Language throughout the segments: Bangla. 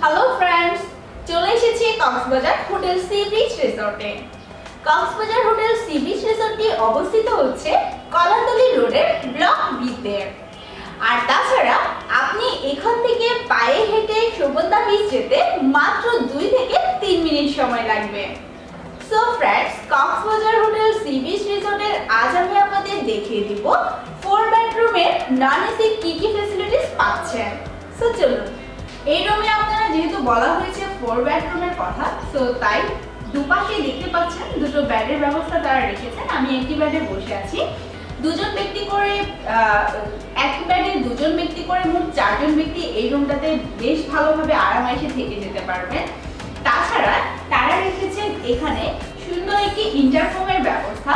হ্যালো ফ্রেন্ডস চলে এসেছি কক্সবাজার হোটেল সি বিচ রিসর্টে। কক্সবাজার হোটেল সি বিচ রিসর্টটি অবস্থিত হচ্ছে কলাতলি রোডের ব্লক বিতে। আর তাছাড়া আপনি এখান থেকে পায়ে হেঁটে সুগন্ধা বিচ যেতে মাত্র দুই থেকে তিন মিনিট সময় লাগবে। So friends Cox's Bazar hotel sea beach রিসর্টের আজ আমি আপনাদের দেখিয়ে দিব নন এসি কি কি ফ্যাসিলিটিস পাচ্ছেন? সো চলুন। এই রুমে আপনারা যেহেতু বলা হয়েছে ফোর বেডরুমের কথা সো তাই দুপাশে দেখতে পাচ্ছেন দুটো বেডের ব্যবস্থা তারা রেখেছেন। আমি একটি বেডে বসে আছি। দুজন ব্যক্তি করে এক বেডে দুজন ব্যক্তি করে মোট চারজন ব্যক্তি এই রুমটাতে বেশ ভালোভাবে আরামাইসে থেকে যেতে পারবেন। তাছাড়া তারা রেখেছেন এখানে সুন্দর একটি ইন্টারকমের ব্যবস্থা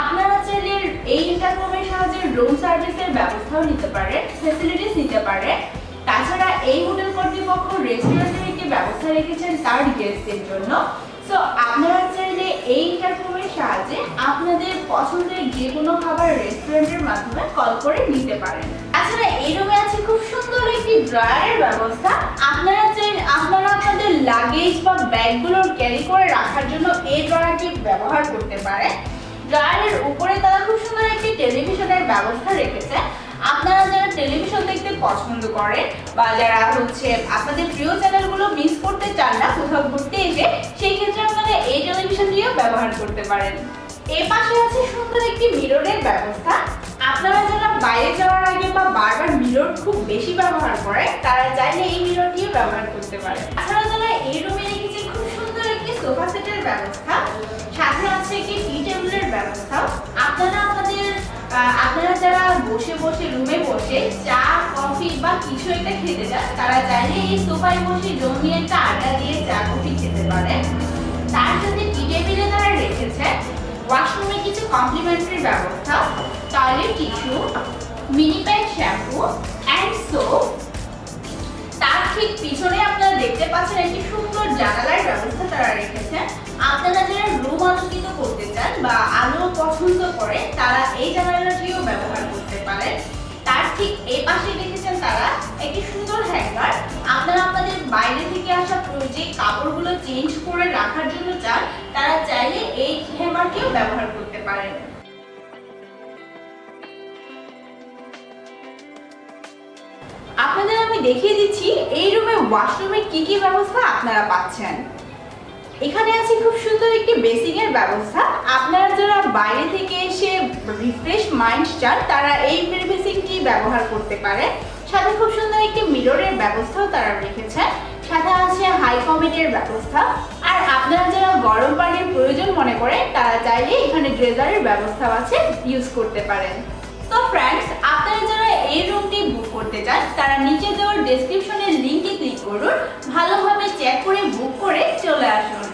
আপনারা চাইলে এই ইন্টারকমের সাহায্যে রুম সার্ভিসের ব্যবস্থাও নিতে পারেন ফ্যাসিলিটিস নিতে পারেন তাছাড়া এই হোটেল কর্তৃপক্ষ রেস্টুরেন্টের একটি ব্যবস্থা রেখেছেন তার গেস্টদের জন্য। সো আপনারা চাইলে এই ইন্টারকমের সাহায্যে আপনাদের পছন্দের যে কোনো খাবার রেস্টুরেন্টের মাধ্যমে কল করে নিতে পারেন। তাছাড়া এই রুমে আছে খুব সুন্দর একটি ড্রয়ারের ব্যবস্থা। আপনারা চাইলে, আপনারা আপনাদের লাগেজ বা ব্যাগগুলো ক্যারি করে রাখার জন্য এই ড্রয়ারটি ব্যবহার করতে পারেন। ড্রয়ারের উপরে তারা খুব সুন্দর একটি টেলিভিশনের ব্যবস্থা রেখেছে। আপনারা যারা টেলিভিশন দেখতে পছন্দ করেন বা যারা হচ্ছে আপনাদের প্রিয় চ্যানেলগুলো মিস করতে চান না, কোথাও ঘুরতে এসে সেই ক্ষেত্রে আপনারা এই টেলিভিশনটিও ব্যবহার করতে পারেন। এর পাশে আছে সুন্দর একটি মিররের ব্যবস্থা। আপনারা যারা বাইরে যাওয়ার আগে বা বারবার মিরর খুব বেশি ব্যবহার করে তারা চাইলে এই মিররটিও ব্যবহার করতে পারে তাছাড়া যারা এই রুমে রেখেছে, খুব সুন্দর একটি সোফা সেটের ব্যবস্থা। সাথে আছে একটি ব্যবস্থা। আপনারা আপনাদের আপনারা যারা বসে বসে রুমে বসে চা, কফি বা কিছু একটা খেতে চান, তারা চাইলে এই সোফায় বসে জমিয়ে একটা আড্ডা দিয়ে চা, কফি খেতে পারেন। তার সাথে টি টেবিলে তারা রেখেছে ওয়াশরুমে কিছু কমপ্লিমেন্টারি ব্যবস্থা toilet tissue mini pad shampoo and soap তার ঠিক পিছনে আপনারা দেখতে পাচ্ছেন একটি সুন্দর জানালার ব্যবস্থা তারা রেখেছে আপনারা যারা রুম আলোকিত করতে চান বা আলো পছন্দ করে তারা এই জানালাটিও ব্যবহার করতে পারেন তার ঠিক এই পাশে রেখেছেন তারা একটি সুন্দর হ্যাঙ্গার আপনারা আপনাদের বাইরে থেকে আসা যে কাপড়গুলো চেঞ্জ করে রাখার জন্য চান তারা চাইলে এই হ্যাঙ্গারটিও ব্যবহার করতে পারেন। আপনাদের আমি দেখিয়ে দিচ্ছি, এই রুমে ওয়াশরুমের কি কি ব্যবস্থা আপনারা পাচ্ছেন? এখানে আছে খুব সুন্দর একটি বেসিং এর ব্যবস্থা। আপনারা যারা বাইরে থেকে এসে রিফ্রেশ মাইন্ড চান, তারা এই বেসিংটি ব্যবহার করতে পারে সাথে খুব সুন্দর একটি মিররের ব্যবস্থাও তারা রেখেছে সাথে আছে হাই কমেটের ব্যবস্থা। আর আপনারা যারা গরম পানির প্রয়োজন মনে করে তারা চাইলে এখানে ড্রেজারের ব্যবস্থাও আছে ইউজ করতে পারেন। তো ফ্রেন্ডস আপনারা যারা এই রুমটি বুক করতে চান, তারা নিচে দেওয়ার ডেসক্রিপশনের লিংকে ক্লিক করুন ভালোভাবে চেক করে বুক করে চলে আসুন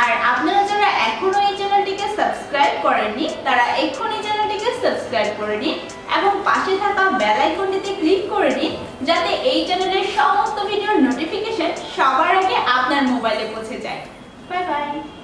আর আপনারা যারা এখনও এই চ্যানেলটিকে সাবস্ক্রাইব করেননি, তারা এক্ষুনি চ্যানেলটিকে সাবস্ক্রাইব করে নিন এবং পাশে থাকা বেল আইকনটিতে ক্লিক করে নিন যাতে এই চ্যানেলের সমস্ত ভিডিওর নোটিফিকেশন সবার আগে আপনার মোবাইলে পৌঁছে যায়। Bye bye